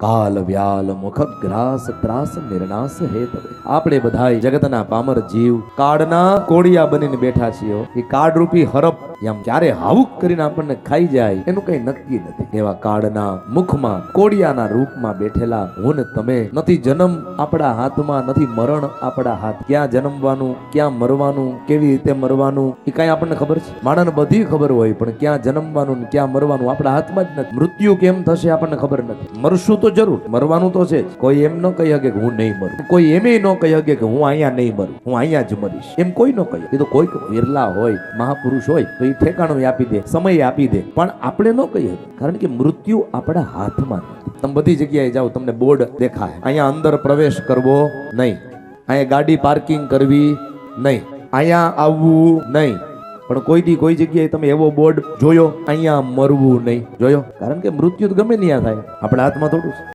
કાલ વ્યાલ મુખ ગ્રાસ ત્રાસ નિર્નાશ હેતવે. આપણે બધાય જગતના પામર જીવ કાળના કોડિયા બનીને બેઠા છીએ એ કાળરૂપી હરપ એમ ક્યારે હાવુક કરીને આપણને ખાઈ જાય એનું કઈ નક્કી નથી. એવા કાળના મુખમાં કોડિયાના રૂપમાં બેઠેલા હું તમે નથી જન્મ આપણા હાથમાં, નથી મરણ આપણા હાથ. ક્યાં જન્મવાનું, ક્યાં મરવાનું, કેવી રીતે મરવાનું, એ કઈ આપણને ખબર છે? માણસને બધી ખબર હોય, પણ ક્યાં જન્મવાનું ક્યાં મરવાનું આપણા હાથમાં જ નથી. મૃત્યુ કેમ થશે આપણને ખબર નથી. મરશું તો જરૂર. મરવાનું તો છે કોઈ એમ ન કહી શકે કે હું નહીં મરું. કોઈ એમ ન કહી શકે કે હું અહીંયા નહીં મરું. હું અહીંયા જ મરીશ. એમ કોઈ ન કહે. એ તો કોઈક વિરલા હોય, મહાપુરુષ હોય, તો એ ઠેકાણું આપી દે, સમય આપી દે. પણ આપણે ન કહીએ કારણ કે મૃત્યુ આપણા હાથમાં તમે બધી જગ્યાએ જાઓ, તમને બોર્ડ દેખાય. અહીંયા અંદર પ્રવેશ કરવો નહીં. અહીંયા ગાડી પાર્કિંગ કરવી નહીં. અહીંયા આવવું નહીં. પણ કોઈ દી કોઈ જગ્યાએ તમે એવો બોર્ડ જોયો? અહીંયા મરવું નહીં. જોયો? કારણ કે મૃત્યુ તો ગમે ત્યાં થાય. આપણા હાથમાં થોડું